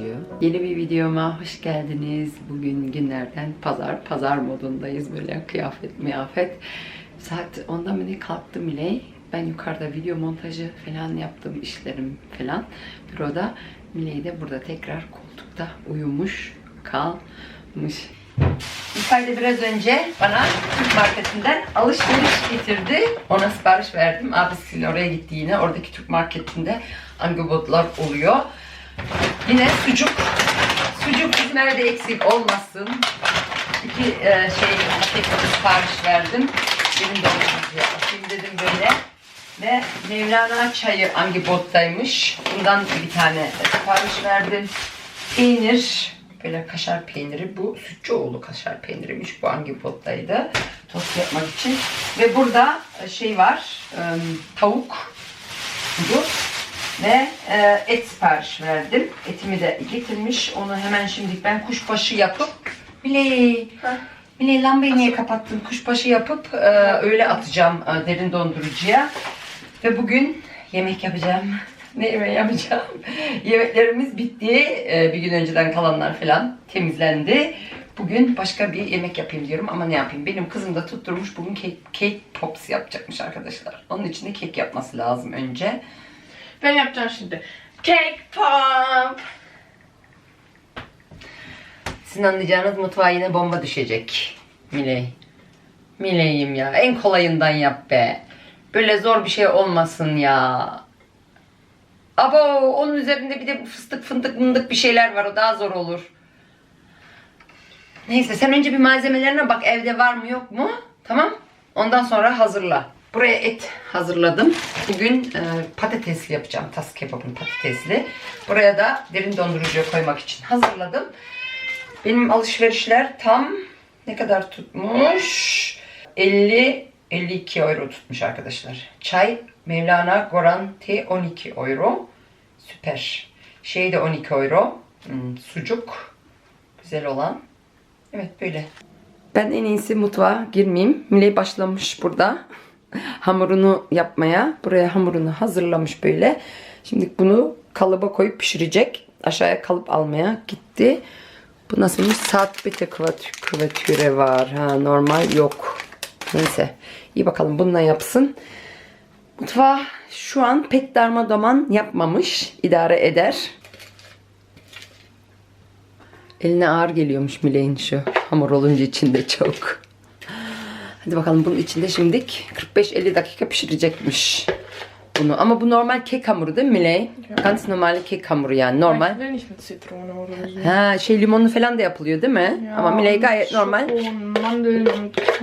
çalışıyor. Yeni bir videoma hoş geldiniz. Bugün günlerden pazar. Pazar modundayız böyle kıyafet miyafet. Saat 10'da mı ne kalktım Miley. Ben yukarıda video montajı falan yaptım işlerim falan. Büroda Miley de burada tekrar koltukta uyumuş kalmış. İlkay da biraz önce bana Türk marketinden alışveriş getirdi. Ona sipariş verdim. Abisiyle oraya gitti yine. Oradaki Türk marketinde angobotlar oluyor. Yine sucuk. Sucuk bizim evde eksik olmasın. İki e, şey paket sipariş verdim. Benim de atayım dedim böyle. Ve Mevlana çayı angibottaymış. Bundan bir tane sipariş verdim. Peynir, böyle kaşar peyniri. Bu Sütçüoğlu kaşar peyniriymiş. Bu angibottaydı. Tost yapmak için. Ve burada e, şey var. e, Tavuk. Bu. Ve e, et sipariş verdim. Etimi de getirmiş. Onu hemen şimdi ben kuşbaşı yapıp Biley. Biley lambayı niye kapattın? Kuşbaşı yapıp e, öyle atacağım e, derin dondurucuya. Ve bugün yemek yapacağım. Ne yemeği yapacağım? Yemeklerimiz bitti. E, bir gün önceden kalanlar falan temizlendi. Bugün başka bir yemek yapayım diyorum ama ne yapayım? Benim kızım da tutturmuş bugün cake, cake pops yapacakmış arkadaşlar. Onun için de kek yapması lazım önce. Ben yapacağım şimdi. Cake pop. Sizin anlayacağınız mutfağa yine bomba düşecek. Miley. Miley'im ya. En kolayından yap be. Böyle zor bir şey olmasın ya. Abo onun üzerinde bir de fıstık fındık mındık bir şeyler var. O daha zor olur. Neyse sen önce bir malzemelerine bak evde var mı yok mu? Tamam. Ondan sonra hazırla. Buraya et hazırladım. Bugün e, patatesli yapacağım. Tas kebabın patatesli. Buraya da derin dondurucuya koymak için hazırladım. Benim alışverişler tam ne kadar tutmuş? 50 52 euro tutmuş arkadaşlar. Çay Mevlana Goranti 12 euro. Süper. Şey de 12 euro. Hmm, sucuk. Güzel olan. Evet böyle. Ben en iyisi mutfağa girmeyeyim. Miley başlamış burada. Hamurunu yapmaya. Buraya hamurunu hazırlamış böyle. Şimdi bunu kalıba koyup pişirecek. Aşağıya kalıp almaya gitti. Bu nasılmış? Saat bete küvetüre var. Ha, normal yok. Neyse. İyi bakalım bununla yapsın. Mutfağı şu an pek darmadağın yapmamış. İdare eder. Eline ağır geliyormuş Miley'in şu hamur olunca içinde çok. Hadi bakalım bunun içinde şimdilik 45-50 dakika pişirecekmiş bunu. Ama bu normal kek hamuru değil mi Miley? Ganz normal kek hamuru yani normal. Will nicht mit Zitrone oder so. Ha şey limonlu falan da yapılıyor değil mi? Ja, Ama Miley gayet normal. Mandeln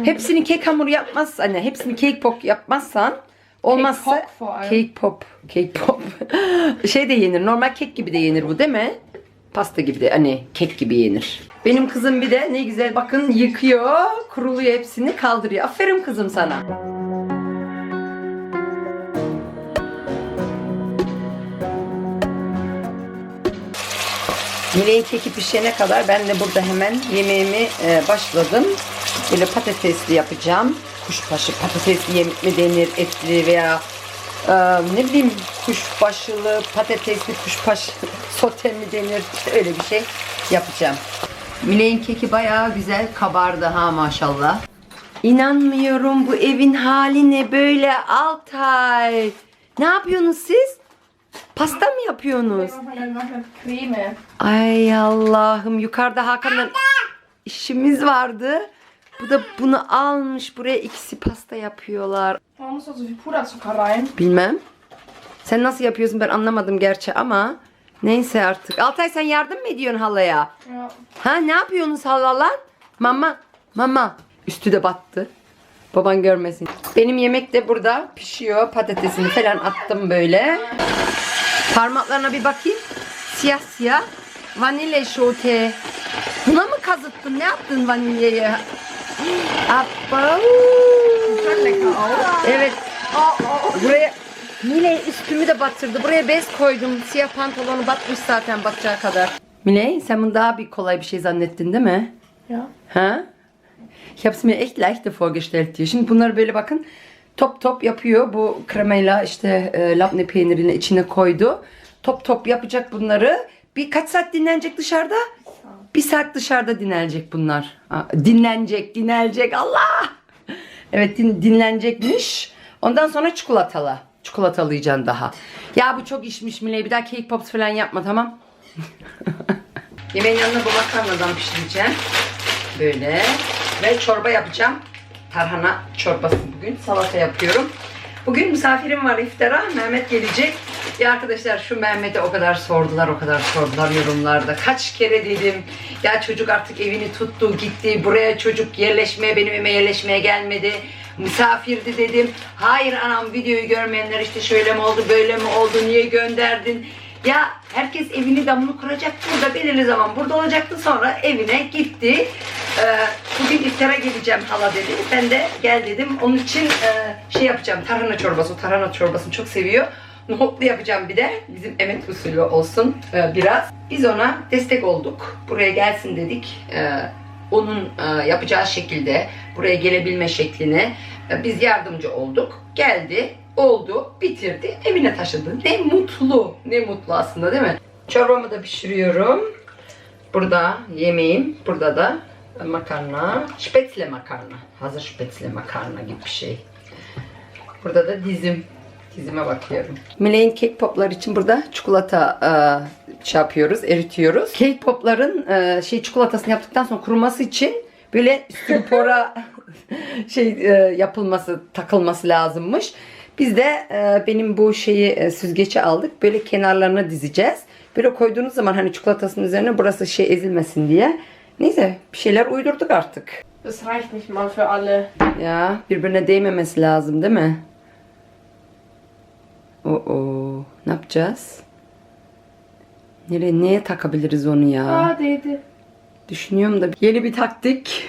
Hepsini kek hamuru yapmaz, hani hepsini cake pop yapmazsan olmazsa Cake pop cake pop, cake pop. şey de yenir, normal kek gibi de yenir bu değil mi? Pasta gibi de hani kek gibi yenir. Benim kızım bir de ne güzel bakın yıkıyor, kuruluyor hepsini kaldırıyor. Aferin kızım sana. Miley'in keki pişene kadar ben de burada hemen yemeğimi e, başladım. Böyle patatesli yapacağım. Kuşbaşı patatesli yemek mi denir, etli veya e, ne bileyim kuşbaşılı, patatesli kuşbaşı sote mi denir öyle bir şey yapacağım. Miley'in keki bayağı güzel kabardı ha maşallah. İnanmıyorum bu evin hali ne böyle Altay. Ne yapıyorsunuz siz? Pasta mı yapıyorsunuz? Ay Allah'ım yukarıda Hakan'la işimiz vardı. Bu da bunu almış buraya ikisi pasta yapıyorlar. Bilmem. Sen nasıl yapıyorsun ben anlamadım gerçi ama neyse artık. Altay sen yardım mı ediyorsun halaya? Ja. Ha ne yapıyorsunuz halalar? Mama, mama. Üstü de battı. Baban görmesin. Benim yemek de burada pişiyor. Patatesini falan attım böyle. Parmaklarına bir bakayım. Siyah siyah. Vanilya şote. Buna mı kazıttın? Ne yaptın vanilyayı? Abba. Schmeckt lecker auch. Evet. Oh, oh. Buraya Mile üstümü de batırdı. Buraya bez koydum. Siyah pantolonu batmış zaten batacağı kadar. Mile sen bunu daha bir kolay bir şey zannettin değil mi? Ja. Ha? Ich habe es mir echt leichter vorgestellt diyor. Şimdi bunları böyle bakın top top yapıyor. Bu kremayla işte e, labne peynirini içine koydu. Top top yapacak bunları. Bir kaç saat dinlenecek dışarıda? Bir saat dışarıda dinlenecek bunlar. Dinlenecek, dinlenecek. Allah! Evet din, dinlenecekmiş. Ondan sonra çikolatalı. Çikolatalı yiyeceksin daha. Ya bu çok işmiş Miley. Bir daha cake pops falan yapma tamam? Yemeğin yanına bu makarnadan pişireceğim. Böyle. Ve çorba yapacağım. Tarhana çorbası bugün. Salata yapıyorum. Bugün misafirim var iftara. Mehmet gelecek. Ya arkadaşlar şu Mehmet'e o kadar sordular, o kadar sordular yorumlarda. Kaç kere dedim. Ya çocuk artık evini tuttu, gitti. Buraya çocuk yerleşmeye, benim evime yerleşmeye gelmedi. Misafirdi dedim. Hayır anam videoyu görmeyenler işte şöyle mi oldu, böyle mi oldu, niye gönderdin? Ya herkes evini damını kuracak burada belirli zaman burada olacaktı sonra evine gitti. Ee, bugün iftara geleceğim hala dedi. Ben de gel dedim. Onun için e, şey yapacağım tarhana çorbası. O tarhana çorbasını çok seviyor. Nohutlu yapacağım bir de. Bizim emet usulü olsun e, biraz. Biz ona destek olduk. Buraya gelsin dedik. E, onun e, yapacağı şekilde buraya gelebilme şekline e, biz yardımcı olduk. Geldi, oldu, bitirdi, evine taşıdı. Ne mutlu, ne mutlu aslında değil mi? Çorbamı da pişiriyorum. Burada yemeğim, burada da makarna, spätzle makarna. Hazır spätzle makarna gibi bir şey. Burada da dizim. Dizime bakıyorum. Miley'in cake poplar için burada çikolata e, şey yapıyoruz, eritiyoruz. Cake popların e, şey çikolatasını yaptıktan sonra kuruması için böyle stropora şey e, yapılması, takılması lazımmış. Biz de e, benim bu şeyi e, süzgeci aldık. Böyle kenarlarına dizeceğiz. Böyle koyduğunuz zaman hani çikolatasının üzerine burası şey ezilmesin diye. Neyse bir şeyler uydurduk artık. Das reicht nicht mal für alle. Ya birbirine değmemesi lazım değil mi? Oo, ne yapacağız? Nereye neye takabiliriz onu ya? Ah, değdi. Düşünüyorum da yeni bir taktik.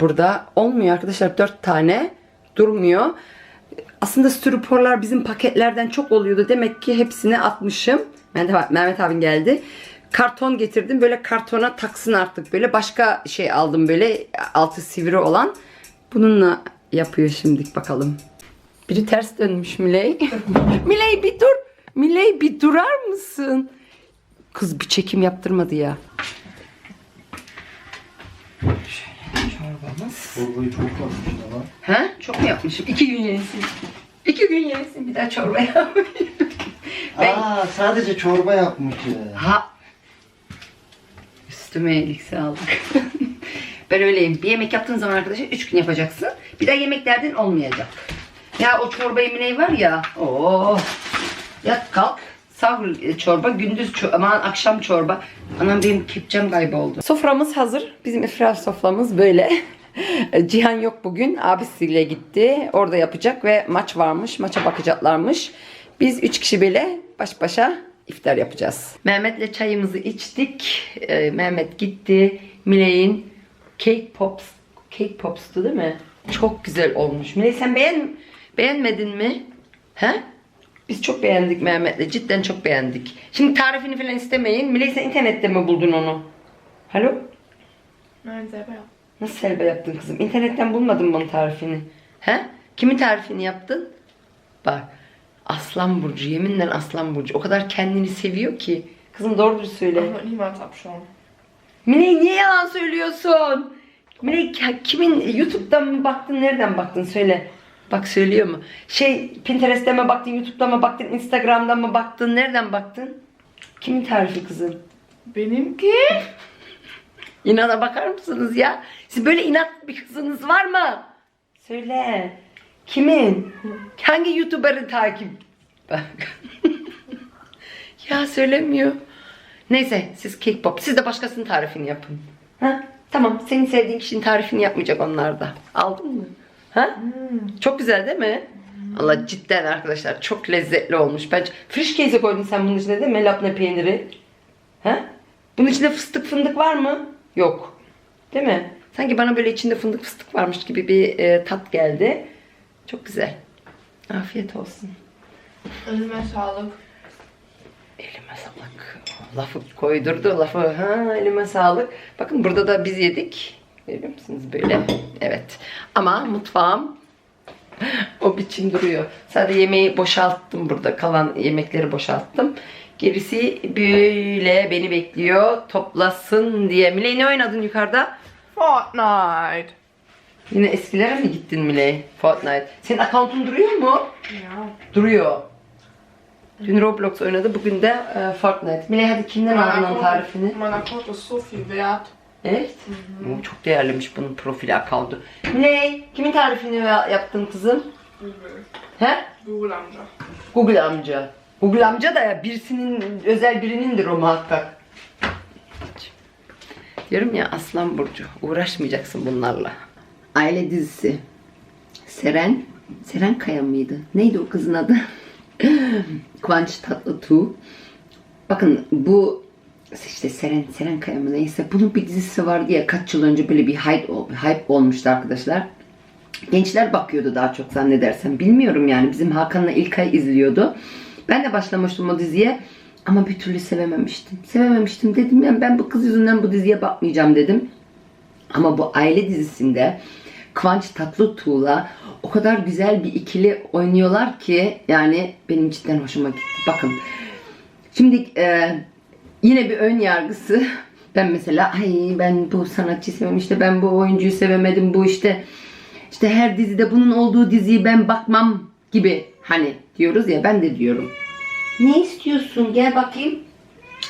Burada olmuyor arkadaşlar dört tane durmuyor. Aslında stüroporlar bizim paketlerden çok oluyordu. Demek ki hepsini atmışım. Mehmet, Mehmet abin geldi. Karton getirdim. Böyle kartona taksın artık. Böyle başka şey aldım böyle altı sivri olan. Bununla yapıyor şimdilik bakalım. Biri ters dönmüş Miley. Miley bir dur. Miley bir durar mısın? Kız bir çekim yaptırmadı ya. Şöyle çorbamız. Çorbayı çok yapmışsın ama. Ha? Çok mu yapmışım? İki gün yesin. İki gün yesin bir daha çorba yapmayayım. Ben- Aa sadece çorba yapmış ya. Ha. Üstüme iyilik sağlık. ben öyleyim. Bir yemek yaptığın zaman arkadaşlar üç gün yapacaksın. Bir daha yemek derdin olmayacak. Ya o çorba yemeği var ya. Oo. Yat kalk. Sahur e, çorba, gündüz çorba, aman akşam çorba. Anam benim kepçem kayboldu. Soframız hazır. Bizim iftar soframız böyle. Cihan yok bugün. Abisiyle gitti. Orada yapacak ve maç varmış. Maça bakacaklarmış. Biz üç kişi böyle baş başa iftar yapacağız. Mehmet'le çayımızı içtik. Ee, Mehmet gitti. Miley'in cake pops cake pops'tu değil mi? Çok güzel olmuş. Miley sen beğen beğenmedin mi? He? Biz çok beğendik Mehmet'le. Cidden çok beğendik. Şimdi tarifini falan istemeyin. Miley sen internette mi buldun onu? Alo? Nein, selber ja. Nasıl selbe yaptın kızım? İnternetten bulmadın mı onun tarifini? He? Kimin tarifini yaptın? Bak. Aslan Burcu. Yeminle Aslan Burcu. O kadar kendini seviyor ki. Kızım doğru söyle. Würde niemals abschauen. Miley niye yalan söylüyorsun? Miley ki- kimin YouTube'dan mı baktın nereden baktın söyle. Bak söylüyor mu? Şey Pinterest'te mi baktın, YouTube'dan mı baktın, Instagram'dan mı baktın, nereden baktın? Kimin tarifi kızım? Benimki? İnana bakar mısınız ya? Siz böyle inat bir kızınız var mı? Söyle. Kimin? Hangi YouTuber'ı takip? Bak. ya söylemiyor. Neyse siz cake pop. Siz de başkasının tarifini yapın. Ha? Tamam. Senin sevdiğin kişinin tarifini yapmayacak onlar da. Aldın mı? Ha? Çok güzel değil mi? Allah cidden arkadaşlar çok lezzetli olmuş. Ben frişkeyse koydun sen bunun içine değil mi? Labne peyniri. Ha? Bunun içinde fıstık fındık var mı? Yok. Değil mi? Sanki bana böyle içinde fındık fıstık varmış gibi bir e, tat geldi. Çok güzel. Afiyet olsun. Elime sağlık. Elime sağlık. Lafı koydurdu lafı. Ha elime sağlık. Bakın burada da biz yedik. Görüyor musunuz böyle? Evet. Ama mutfağım o biçim duruyor. Sadece yemeği boşalttım burada. Kalan yemekleri boşalttım. Gerisi böyle beni bekliyor. Toplasın diye. Miley ne oynadın yukarıda? Fortnite. Yine eskilere mi gittin Miley? Fortnite. Senin account'un duruyor mu? Ja. Duruyor. Dün Roblox oynadı, bugün de e, Fortnite. Miley hadi kimden aldın tarifini? Mein Account ist so viel wert. Evet. Oo, Çok değerliymiş bunun profil account'u. Miley, kimin tarifini ya- yaptın kızım? Google. He? Google amca. Google amca. Google amca da ya birisinin, özel birinindir o muhakkak. Diyorum ya Aslan Burcu, uğraşmayacaksın bunlarla. Aile dizisi. Seren, Seren Kaya mıydı? Neydi o kızın adı? Kıvanç Tatlıtuğ. Bakın bu işte Seren, Seren Kaya mı neyse bunun bir dizisi vardı ya kaç yıl önce böyle bir hype, hype olmuştu arkadaşlar. Gençler bakıyordu daha çok zannedersem. Bilmiyorum yani. Bizim Hakan'la İlkay izliyordu. Ben de başlamıştım o diziye. Ama bir türlü sevememiştim. Sevememiştim dedim yani ben bu kız yüzünden bu diziye bakmayacağım dedim. Ama bu aile dizisinde Kıvanç Tatlıtuğ'la o kadar güzel bir ikili oynuyorlar ki yani benim cidden hoşuma gitti. Bakın Şimdi e, yine bir ön yargısı. Ben mesela ay ben bu sanatçıyı sevmem işte ben bu oyuncuyu sevemedim bu işte işte her dizide bunun olduğu diziyi ben bakmam gibi hani diyoruz ya ben de diyorum. Ne istiyorsun gel bakayım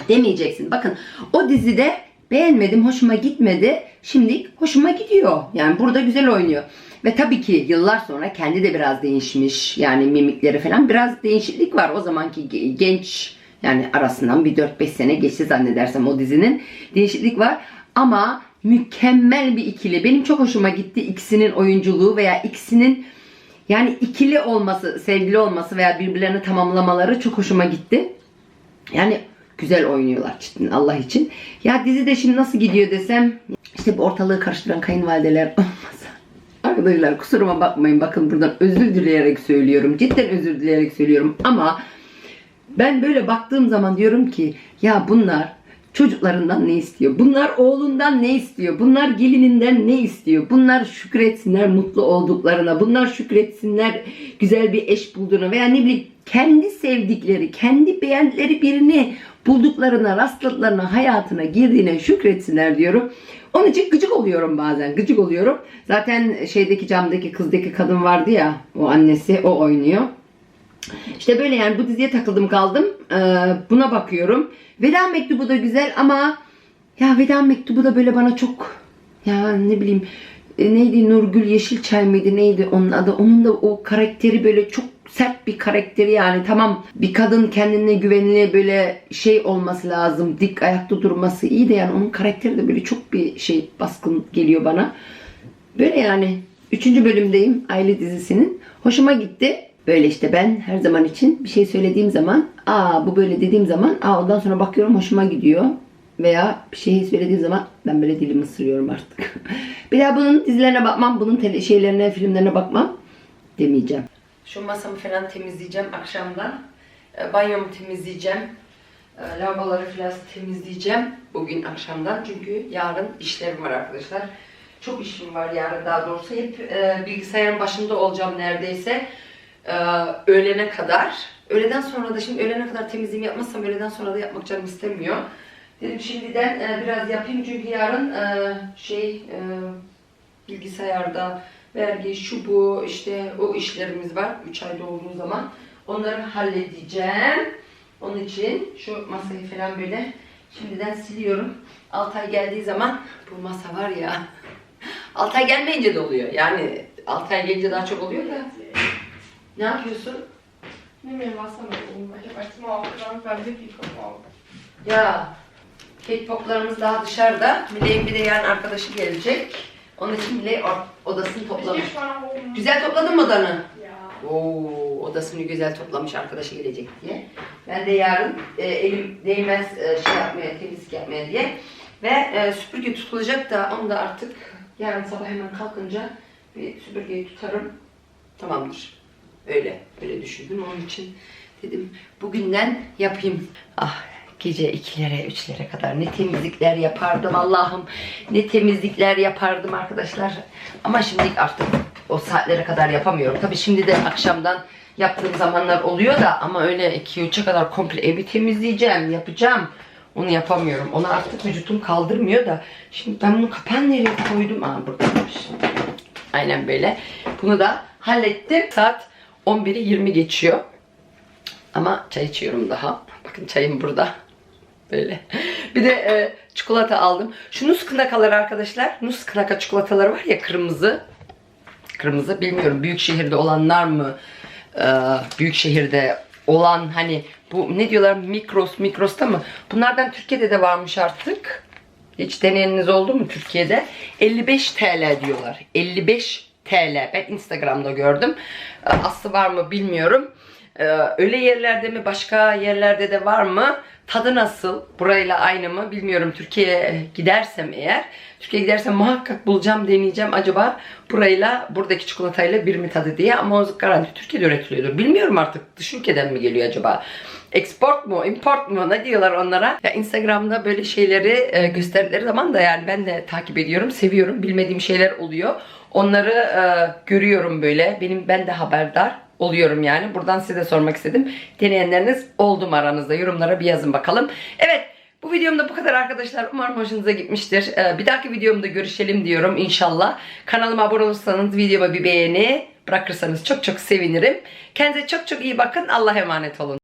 demeyeceksin. Bakın o dizide beğenmedim, hoşuma gitmedi. Şimdi hoşuma gidiyor. Yani burada güzel oynuyor. Ve tabii ki yıllar sonra kendi de biraz değişmiş. Yani mimikleri falan biraz değişiklik var. O zamanki ge- genç yani arasından bir 4-5 sene geçti zannedersem o dizinin. Değişiklik var. Ama mükemmel bir ikili. Benim çok hoşuma gitti ikisinin oyunculuğu veya ikisinin yani ikili olması, sevgili olması veya birbirlerini tamamlamaları çok hoşuma gitti. Yani güzel oynuyorlar cidden Allah için. Ya dizide şimdi nasıl gidiyor desem işte bu ortalığı karıştıran kayınvalideler olmasa. Arkadaşlar kusuruma bakmayın bakın buradan özür dileyerek söylüyorum. Cidden özür dileyerek söylüyorum ama ben böyle baktığım zaman diyorum ki ya bunlar çocuklarından ne istiyor? Bunlar oğlundan ne istiyor? Bunlar gelininden ne istiyor? Bunlar şükretsinler mutlu olduklarına. Bunlar şükretsinler güzel bir eş bulduğuna veya ne bileyim kendi sevdikleri, kendi beğendikleri birini bulduklarına, rastladıklarına, hayatına girdiğine şükretsinler diyorum. Onun için gıcık oluyorum bazen. Gıcık oluyorum. Zaten şeydeki camdaki kızdaki kadın vardı ya o annesi o oynuyor. İşte böyle yani bu diziye takıldım kaldım. Ee, buna bakıyorum. Veda mektubu da güzel ama ya veda mektubu da böyle bana çok ya ne bileyim e, neydi Nurgül Yeşilçay mıydı neydi onun adı? Onun da o karakteri böyle çok sert bir karakteri yani. Tamam bir kadın kendine güvenli böyle şey olması lazım dik ayakta durması iyi de yani onun karakteri de böyle çok bir şey baskın geliyor bana. Böyle yani üçüncü bölümdeyim aile dizisinin. Hoşuma gitti böyle işte ben her zaman için bir şey söylediğim zaman aa bu böyle dediğim zaman aa ondan sonra bakıyorum hoşuma gidiyor veya bir şey söylediğim zaman ben böyle dilimi ısırıyorum artık. bir daha bunun dizilerine bakmam, bunun tele şeylerine, filmlerine bakmam demeyeceğim. Şu masamı falan temizleyeceğim akşamdan. E, Banyomu temizleyeceğim. E, Lavaboları falan temizleyeceğim bugün akşamdan. Çünkü yarın işlerim var arkadaşlar. Çok işim var yarın daha doğrusu. Hep e, bilgisayarın başında olacağım neredeyse. E, öğlene kadar. Öğleden sonra da şimdi öğlene kadar temizliğimi yapmazsam öğleden sonra da yapmak canım istemiyor. Dedim şimdiden e, biraz yapayım çünkü yarın e, şey e, bilgisayarda vergi şu bu işte o işlerimiz var 3 ayda olduğu zaman onları halledeceğim. Onun için şu masayı falan böyle şimdiden siliyorum. Altay geldiği zaman bu masa var ya Altay gelmeyince de oluyor. Yani Altay gelince daha çok oluyor da. Ne yapıyorsun? Oben, weil ich habe als Zimmer aufgeräumt, weil Vicky kommt auch. Ya cake poplarımız daha dışarıda. Miley'in bir de yarın arkadaşı gelecek. Onun için Miley odasını Ich toplamış. Güzel topladın mı odanı? Ja. Oo, odasını güzel toplamış arkadaşı gelecek diye. Ben de yarın e, elim değmez e, şey yapmaya, temizlik yapmaya diye. Ve e, süpürge tutulacak da onu da artık yarın sabah hemen kalkınca bir süpürgeyi tutarım. Tamamdır. Öyle, öyle düşündüm. Onun için dedim bugünden yapayım. Ah gece ikilere, üçlere kadar ne temizlikler yapardım Allah'ım. Ne temizlikler yapardım arkadaşlar. Ama şimdi artık o saatlere kadar yapamıyorum. Tabii şimdi de akşamdan yaptığım zamanlar oluyor da ama öyle 2-3'e kadar komple evi temizleyeceğim, yapacağım. Onu yapamıyorum. Onu artık vücudum kaldırmıyor da. Şimdi ben bunu kapan nereye koydum? Aa buradaymış. Aynen böyle. Bunu da hallettim. Saat 11'i 20 geçiyor. Ama çay içiyorum daha. Bakın çayım burada. Böyle. Bir de e, çikolata aldım. Şu Nussknacker'lar arkadaşlar. Nussknacker çikolataları var ya kırmızı. Kırmızı bilmiyorum. Büyük şehirde olanlar mı? e, büyük şehirde olan hani bu ne diyorlar Mikros Mikros'ta mı? Bunlardan Türkiye'de de varmış artık. Hiç deneyeniniz oldu mu Türkiye'de? 55 TL diyorlar. 55 TL. Ben Instagram'da gördüm. Ee, Aslı var mı bilmiyorum. Ee, Öyle yerlerde mi başka yerlerde de var mı? Tadı nasıl? Burayla aynı mı? Bilmiyorum. Türkiye'ye gidersem eğer. Türkiye'ye gidersem muhakkak bulacağım, deneyeceğim. Acaba burayla, buradaki çikolatayla bir mi tadı diye. Ama o garanti Türkiye'de üretiliyordur. Bilmiyorum artık. Dış ülkeden mi geliyor acaba? Export mu, import mu ne diyorlar onlara? Ya Instagram'da böyle şeyleri e, gösterdikleri zaman da yani ben de takip ediyorum, seviyorum. Bilmediğim şeyler oluyor. Onları e, görüyorum böyle. Benim ben de haberdar oluyorum yani. Buradan size de sormak istedim. Deneyenleriniz oldu mu aranızda? Yorumlara bir yazın bakalım. Evet. Bu videomda bu kadar arkadaşlar. Umarım hoşunuza gitmiştir. Ee, bir dahaki videomda görüşelim diyorum inşallah. Kanalıma abone olursanız videoma bir beğeni bırakırsanız çok çok sevinirim. Kendinize çok çok iyi bakın. Allah'a emanet olun.